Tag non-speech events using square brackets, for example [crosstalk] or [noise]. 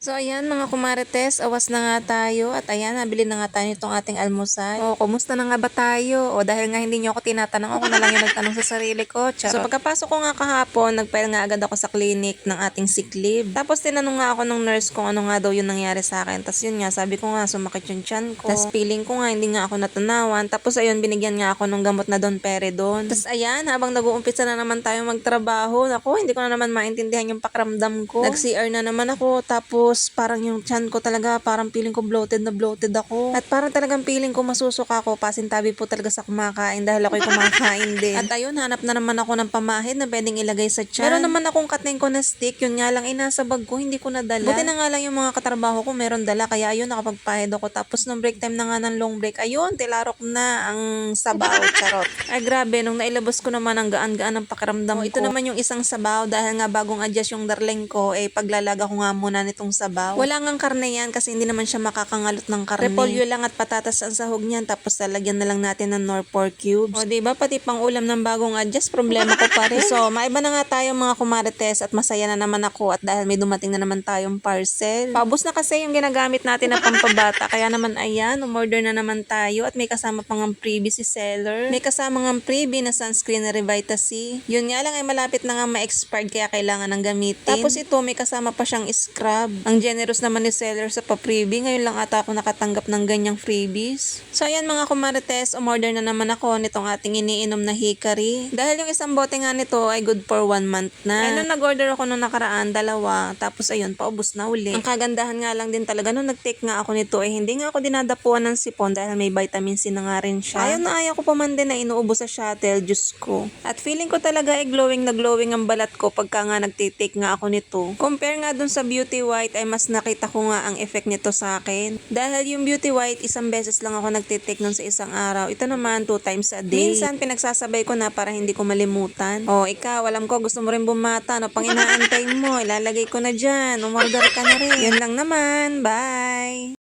So ayan mga kumarites, awas na nga tayo at ayan, nabili na nga tayo nitong ating almusal. O, kumusta na nga ba tayo? O dahil nga hindi niyo ako tinatanong, ako na lang yung nagtanong sa sarili ko. Charot. So pagkapasok ko nga kahapon, nagpail nga agad ako sa clinic ng ating sick leave. Tapos tinanong nga ako ng nurse kung ano nga daw yung nangyari sa akin. Tapos yun nga, sabi ko nga sumakit yung tiyan ko. Tapos feeling ko nga hindi nga ako natanawan. Tapos ayun, binigyan nga ako ng gamot na Don Peridon. Tapos ayan, habang nag-uumpisa na naman tayo magtrabaho, ako hindi ko na naman maintindihan yung pakiramdam ko. Nag-CR na naman ako, tapos parang yung tiyan ko talaga, parang feeling ko bloated na bloated ako. At parang talagang feeling ko masusuka ako, pasintabi po talaga sa kumakain dahil ako'y kumakain din. [laughs] At ayun, hanap na naman ako ng pamahid na pwedeng ilagay sa tiyan. Meron naman akong kating ko na stick, yun nga lang inasa bag ko, hindi ko nadala. Buti na nga lang yung mga katrabaho ko meron dala, kaya ayun, nakapagpahid ako. Tapos nung break time na nga ng long break, ayun, tilarok na ang sabaw, [laughs] charot. Ay grabe, nung nailabas ko naman ang gaan-gaan ng pakiramdam ko. Ito naman yung isang sabaw dahil nga bagong adjust yung darling ko, eh paglalaga ko nga muna nitong sabaw. Wala ngang karne yan kasi hindi naman siya makakangalot ng karne. Repolyo lang at patatas ang sahog niyan tapos lalagyan na lang natin ng nor pork cubes. O diba pati pang ulam ng bagong adjust, problema ko pa rin. [laughs] So, maiba na nga tayo mga kumarites at masaya na naman ako at dahil may dumating na naman tayong parcel. Paubos na kasi yung ginagamit natin na pampabata kaya naman ayan, umorder na naman tayo at may kasama pang ang freebie si seller. May kasama ng freebie na sunscreen na Revita C. Yun nga lang ay malapit na nga ma-expired kaya kailangan ng gamitin. Tapos ito may kasama pa siyang scrub. Ang generous naman ni seller sa pa-freebie. Ngayon lang ata ako nakatanggap ng ganyang freebies. So ayan mga kumarites, umorder na naman ako nitong ating iniinom na hickory. Dahil yung isang bote nga nito ay good for one month na. Ay nung nag-order ako nung nakaraan, dalawa. Tapos ayun, paubos na uli. Ang kagandahan nga lang din talaga nung nag-take nga ako nito ay hindi nga ako dinadapuan ng sipon dahil may vitamin C na nga rin siya. Ayaw na ayaw ko pa man din na inuubos sa shuttle, Diyos ko. At feeling ko talaga ay glowing na glowing ang balat ko pagka nga nagtitake nga ako nito. Compare nga dun sa Beauty White ay mas nakita ko nga ang effect nito sa akin. Dahil yung Beauty White, isang beses lang ako nagtitake nun sa isang araw. Ito naman, two times a day. Minsan, pinagsasabay ko na para hindi ko malimutan. O, ikaw, alam ko, gusto mo rin bumata. Ano pang inaantay mo? Ilalagay ko na dyan. Umorder ka na rin. Yan lang naman. Bye!